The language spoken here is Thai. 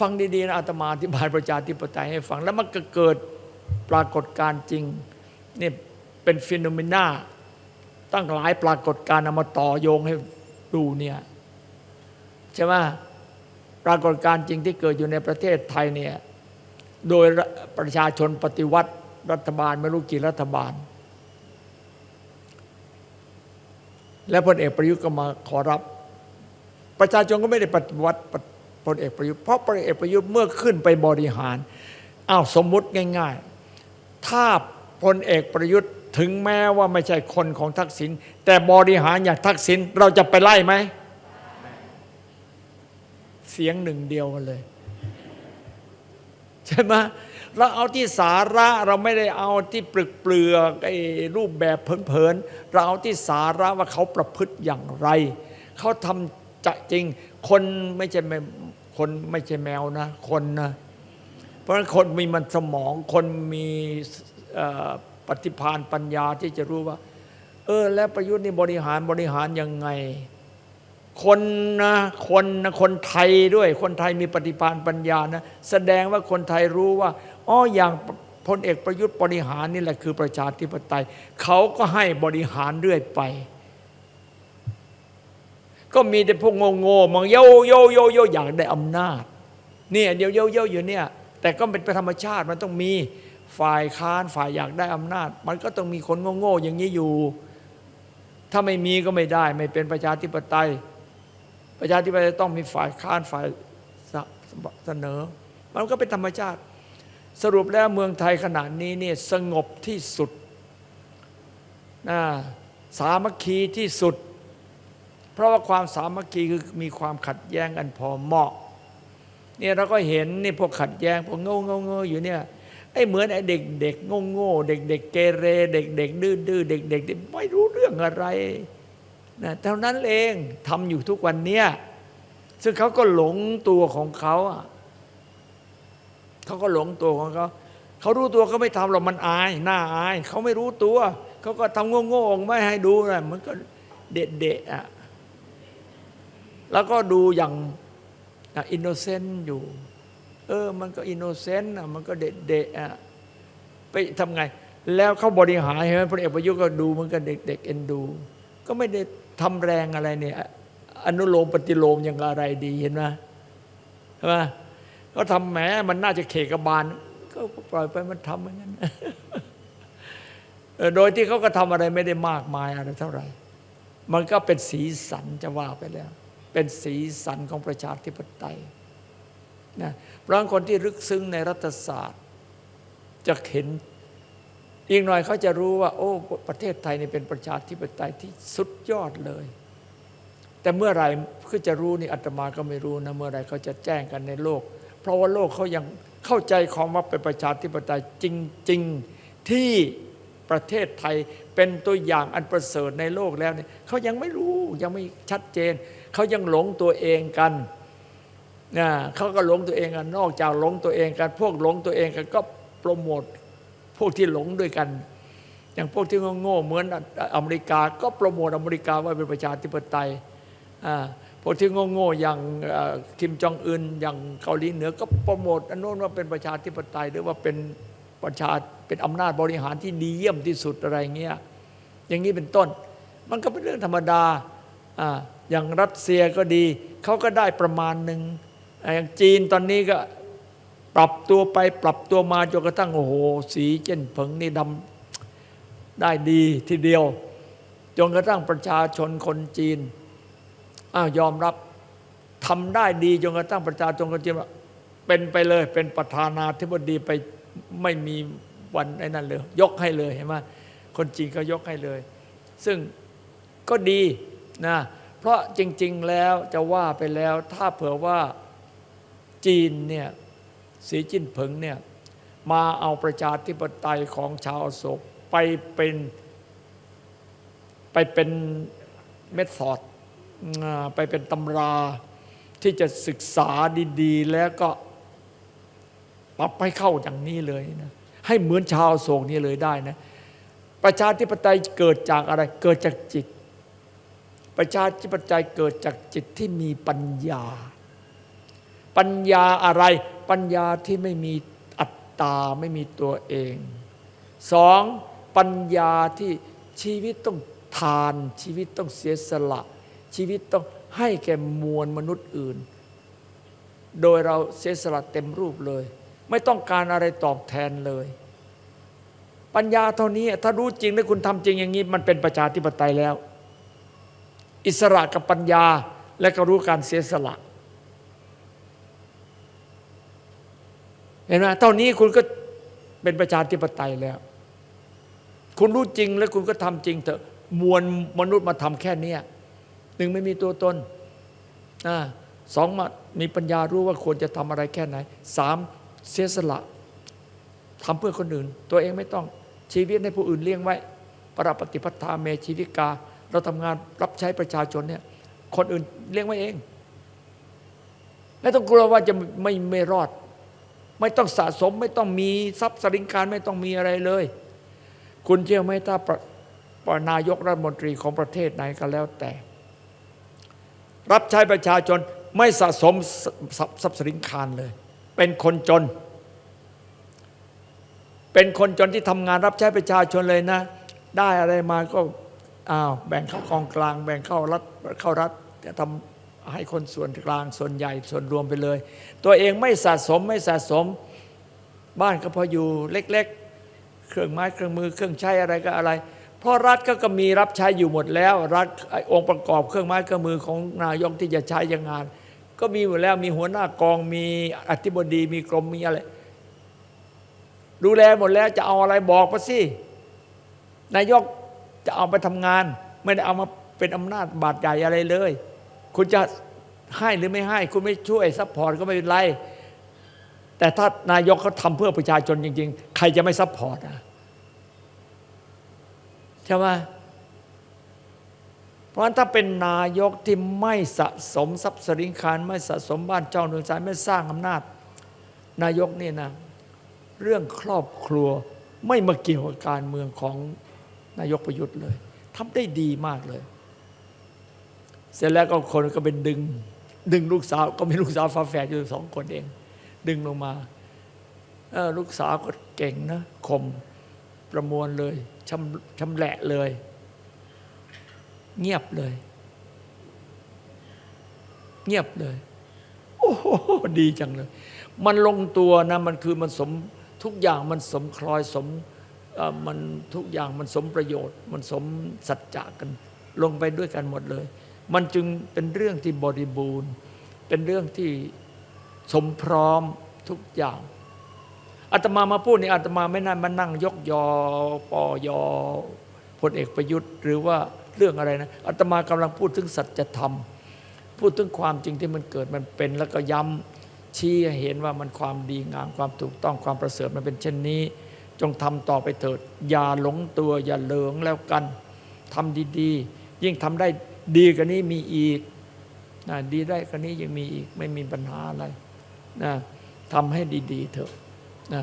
ฟังดีๆนะอาตมาอธิบายประชาธิปไตยให้ฟัง แล้วมันก็เกิดปรากฏการณ์จริงนี่เป็นฟิโนเมนาตั้งหลายปรากฏการณ์เอามาต่อโยงให้ดูเนี่ยใช่ไหมปรากฏการณ์จริงที่เกิดอยู่ในประเทศไทยเนี่ยโดยประชาชนปฏิวัติรัฐบาลไม่รู้กี่รัฐบาล และพลเอกประยุทธ์ก็มาขอรับ ประชาชนก็ไม่ได้ปฏิวัติ พลเอกประยุทธ์เพราะพลเอกประยุทธ์เมื่อขึ้นไปบริหารอ้าวสมมุติง่าย ๆ ถ้าพลเอกประยุทธ์ถึงแม้ว่าไม่ใช่คนของทักษิณแต่บริหารอย่างทักษิณเราจะไปไล่ไหม เสียงหนึ่งเดียวกันเลย ใช่ไหมเราเอาที่สาระเราไม่ได้เอาที่ปลึกเปลือกไอ้รูปแบบเผินๆเราเอาที่สาระว่าเขาประพฤติอย่างไร เขาทำจะจริงคนไม่ใช่ คนไม่ใช่แมวนะ คนนะ เพราะฉะนั้นคนมีมันสมอง คนมีปฏิภาณปัญญาที่จะรู้ว่า เออ แล้วประยุทธ์นี่บริหารบริหารยังไง คนนะคนนะคนไทยด้วย คนไทยมีปฏิภาณปัญญานะ แสดงว่าคนไทยรู้ว่าอ๋ออย่างพลเอกประยุทธ์บริหารนี่แหละคือประชาธิปไตย เขาก็ให้บริหารเรื่อยไป ก็มีแต่พวกโง่ๆมองโยโยโยโยอยากได้อำนาจเนี่ยเดียวโยโยอยู่เนี่ย แต่ก็เป็นธรรมชาติมันต้องมีฝ่ายค้านฝ่ายอยากได้อำนาจ มันก็ต้องมีคนโง่ๆอย่างนี้อยู่ ถ้าไม่มีก็ไม่ได้ ไม่เป็นประชาธิปไตย ประชาธิปไตยต้องมีฝ่ายค้านฝ่ายเสนอ มันก็เป็นธรรมชาติ สรุปแล้วเมืองไทยขณะนี้เนี่ยสงบที่สุดนะสามัคคีที่สุด เพราะว่าความสามัคคีคือมีความขัดแย้งกันพอเหมาะเนี่ยเราก็เห็นนี่พวกขัดแย้งพวกโง่โง่โง่อยู่เนี่ยไอ้เหมือนไอ้เด็กเด็กโง่โง่เด็กเด็กเกเร เด็กเด็กดื้อดื้อเด็กเด็กไม่รู้เรื่องอะไรนะเท่านั้นเองทำอยู่ทุกวันเนี้ยซึ่งเขาก็หลงตัวของเขาเขาก็หลงตัวของเขาเขารู้ตัวเขาไม่ทำหรอกมันอายหน้าอายเขาไม่รู้ตัว เขาก็ทำโง่ๆออกไม่ให้ดูนะมันก็เด็ดๆอะ แล้วก็ดูอย่างอินโนเซนต์อยู่ เออ มันก็อินโนเซนต์อะมันก็เด็ดเดะอะไปทำไง แล้วเขาบริหารเห็นไหมพลเอกประยุทธ์ก็ดูเหมันก็เด็กๆเอ็นดู ก็ไม่ได้ทำแรงอะไรเนี่ย อนุโลมปฏิโลมอย่างอะไรดีเห็นไหมใช่ไหมก็ทำแหมมันน่าจะเขกบาลก็ปล่อยไปมันทำอย่างนั้นโดยที่เขาก็ทำอะไรไม่ได้มากมายอะไรเท่าไหร่ มันก็เป็นสีสันจะว่าไปแล้ว เป็นสีสันของประชาธิปไตยนะเพราะคนที่ลึกซึ้งในรัฐศาสตร์ จะเห็นอีกหน่อยเขาจะรู้ว่า โอ้ประเทศไทยนี่เป็นประชาธิปไตยที่สุดยอดเลย แต่เมื่อไหร่คือจะรู้นี่อาตมาก็ไม่รู้นะเมื่อไหร่เขาจะแจ้งกันในโลก เพราะว่าโลกเขายังเข้าใจความว่าเป็นประชาธิปไตยจริง ๆที่ประเทศไทยเป็นตัวอย่างอันประเสริฐในโลกแล้วเนี่ยเขายังไม่รู้ยังไม่ชัดเจน เขายังหลงตัวเองกันนะเขาก็หลงตัวเองกันนอกจากหลงตัวเองกัน พวกหลงตัวเองกันก็โปรโมทพวกที่หลงด้วยกัน อย่างพวกที่โง่เหมือนอเมริกา ก็โปรโมทอเมริกาว่าเป็นประชาธิปไตยพวกที่โง่ๆอย่างคิมจองอึนอย่างเกาหลีเหนือ ก็โปรโมทอันโน้นว่าเป็นประชาธิปไตยหรือว่าเป็นประชาเป็นอำนาจบริหารที่ดีเยี่ยมที่สุดอะไรเงี้ยอย่างนี้เป็นต้น มันก็เป็นเรื่องธรรมดาอ่า อย่างรัสเซียก็ดี เขาก็ได้ประมาณหนึ่งอย่างจีนตอนนี้ก็ปรับตัวไปปรับตัวมาจนกระทั่งโอ้โห สีเจ้นเผิงนี่ดำได้ดีทีเดียว จนกระทั่งประชาชนคนจีนอ้าวยอมรับทำได้ดีจนกระทั่งประชาชนคนจีนเป็นไปเลย เป็นประธานาธิบดีไปไม่มีวันไอ้นั่นเลย ยกให้เลยเห็นไหมคนจีนก็ยกให้เลย ซึ่งก็ดีนะ เพราะจริง ๆ แล้วจะว่าไปแล้ว ถ้าเผื่อว่าจีนเนี่ยสีจิ้นผิงเนี่ยมาเอาประชาธิปไตยของชาวโศกไปเป็นไปเป็นเมธอดไปเป็นตำราที่จะศึกษาดีๆ แล้วก็ปรับให้เข้าอย่างนี้เลยนะให้เหมือนชาวโศกนี้เลยได้นะ ประชาธิปไตยเกิดจากอะไรเกิดจากจิต ประชาธิปไตยเกิดจากจิตที่มีปัญญา ปัญญาอะไร ปัญญาที่ไม่มีอัตตาไม่มีตัวเองสองปัญญาที่ชีวิตต้องทานชีวิตต้องเสียสละ ชีวิตต้องให้แก่มวลมนุษย์อื่น โดยเราเสียสละเต็มรูปเลย ไม่ต้องการอะไรตอบแทนเลย ปัญญาเท่านี้ถ้ารู้จริงและคุณทำจริงอย่างนี้ มันเป็นประชาธิปไตยแล้ว อิสระกับปัญญาและก็รู้การเสียสละ เห็นไหมเท่านี้คุณก็เป็นประชาธิปไตยแล้ว คุณรู้จริงและคุณก็ทำจริงเถอะ มวลมนุษย์มาทำแค่นี้หนึ่งไม่มีตัวตนอสองมามีปัญญารู้ว่าควรจะทำอะไรแค่ไหนสามเสียสละทำเพื่อคนอื่น ตัวเองไม่ต้องชีวิตให้ผู้อื่นเลี้ยงไว้ ปรปฏิปทาเมชีวิกา เราทำงานรับใช้ประชาชนเนี่ยคนอื่นเลี้ยงไว้เอง ไม่ต้องกลัวว่าจะไม่ไม่รอด ไม่ต้องสะสม ไม่ต้องมีทรัพย์สริงการไม่ต้องมีอะไรเลย คุณเชื่อไหมถ้าปปนายกรัฐมนตรีของประเทศไหนก็แล้วแต่ รับใช้ประชาชนไม่สะสมทรัพย์ทรัพย์สริงคารเลย เป็นคนจน เป็นคนจนที่ทำงานรับใช้ประชาชนเลยนะ ได้อะไรมาก็ อ้าวแบ่งเข้ากองกลาง แบ่งเข้ารัฐเข้ารัฐจะทำให้คนส่วนกลางส่วนใหญ่ส่วนรวมไปเลย ตัวเองไม่สะสมไม่สะสมบ้านก็พออยู่เล็ก ๆ เครื่องไม้เครื่องมือเครื่องใช้อะไรก็อะไร เพราะรัฐก็ก็มีรับใช้อยู่หมดแล้ว รัฐไอ้องค์ประกอบเครื่องไม้เครื่องมือของนายกที่จะใช้ยังงาน ก็มีหมดแล้วมีหัวหน้ากองมีอธิบดีมีกรมมีอะไรดูแลหมดแล้วจะเอาอะไรบอกมาสินายก จะเอาไปทำงาน ไม่ได้เอามาเป็นอำนาจบาดใหญ่อะไรเลย คุณจะให้หรือไม่ให้ คุณไม่ช่วยซัพพอร์ตก็ไม่เป็นไร แต่ถ้านายกเขาทำเพื่อประชาชนจริง ๆ ใครจะไม่ซัพพอร์ตอะใช่ไหมเพราะฉะนั้นถ้าเป็นนายกที่ไม่สะสมทรัพย์สริงคารไม่สะสมบ้านเจ้าเนืองสายไม่สร้างอำนาจ นายกนี่นะ เรื่องครอบครัวไม่มาเกี่ยวกับการเมืองของ นายกประยุทธ์เลยทำได้ดีมากเลย เสร็จแล้วก็คนก็เป็นดึง ดึงลูกสาวก็มีลูกสาวฝาแฝดอยู่สองคนเอง ดึงลงมาลูกสาวก็เก่งนะคมประมวลเลยชำชำแหละเลย เงียบเลย เงียบเลย โอ้โหดีจังเลย มันลงตัวนะ มันคือมันสมทุกอย่างมันสมคลอยสม มันทุกอย่างมันสมประโยชน์ มันสมสัจจะกัน ลงไปด้วยกันหมดเลย มันจึงเป็นเรื่องที่บริบูรณ์ เป็นเรื่องที่สมพร้อมทุกอย่างอาตมามาพูดนี่อาตมาไม่น่ามานั่งยกยอปอยอพลเอกประยุทธ์ หรือว่าเรื่องอะไรนะอาตมากำลังพูดถึงสัจธรรม พูดถึงความจริงที่มันเกิดมันเป็น แล้วก็ย้ำชี้เห็นว่ามันความดีงามความถูกต้องความประเสริฐมันเป็นเช่นนี้ จงทำต่อไปเถิด อย่าหลงตัว อย่าเหลืองแล้วกันทำดีๆ ยิ่งทำได้ดีกว่านี้มีอีกนะดีได้กว่านี้ยังมีอีกไม่มีปัญหาอะไรนะทำให้ดีๆเถอะนะ